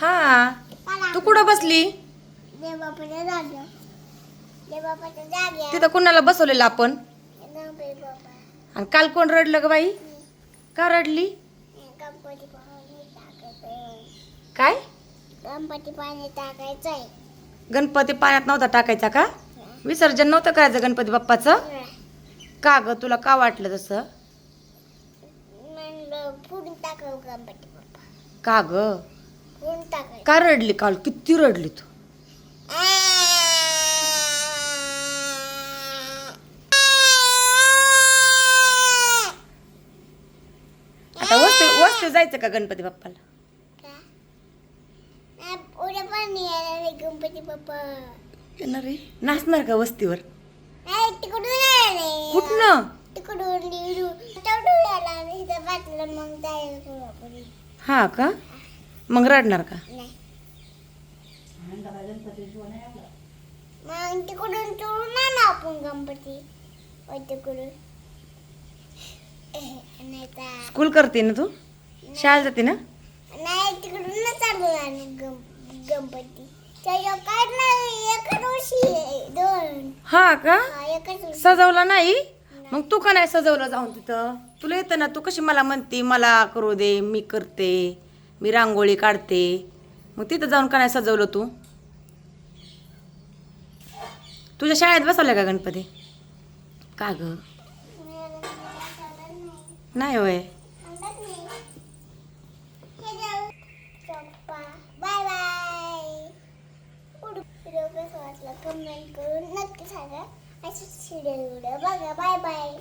हा. तू कुठं बसली? तिथं कुणाला बसवलेलं आपण? आणि काल कोण रडलं ग बाई? का रडली? काय? गणपती पाणी टाकायचंय गणपती पाण्यात नव्हता टाकायचा का? विसर्जन नव्हतं करायचं गणपती बाप्पाचं? का ग तुला का वाटलं तसं? फुडून टाकाव गणपती बाप्पा. का ग? टाकायचं का रडली काल? किती रडली तू? आता वस्ती वस्ती जायचं का गणपती बाप्पाला? उद्या पण येणार आहे गणपती बाप्पा. येणार रे नाचणार का वस्तीवर? नाही तिकडून कुठनं? तिकडून तेवढं इथं मग कोल्हापुरी हा का? मग रडणार का? नाही. मग तिकडून चोरून आपण गणपती? तिकडून. स्कूल करते ना तू? शाळेत जाते ना? नाही तिकडून चालू आणि गण- गणपती. त्याच्या काय नाही एका दिवशी दोन. हा का? हा, एकाच दिवशी. सजवला नाही? मग तू का नाही सजवलं जाऊन तिथं? तुला येतं ना तू कशी मला म्हणते मला करू दे मी करते मी रांगोळी काढते. मग तिथं जाऊन का नाही सजवलं तू? तुझ्या शाळेत बसवलं का गणपती? का ग? नाही होय. Bye bye. Açık sürüyorum. Bye bye.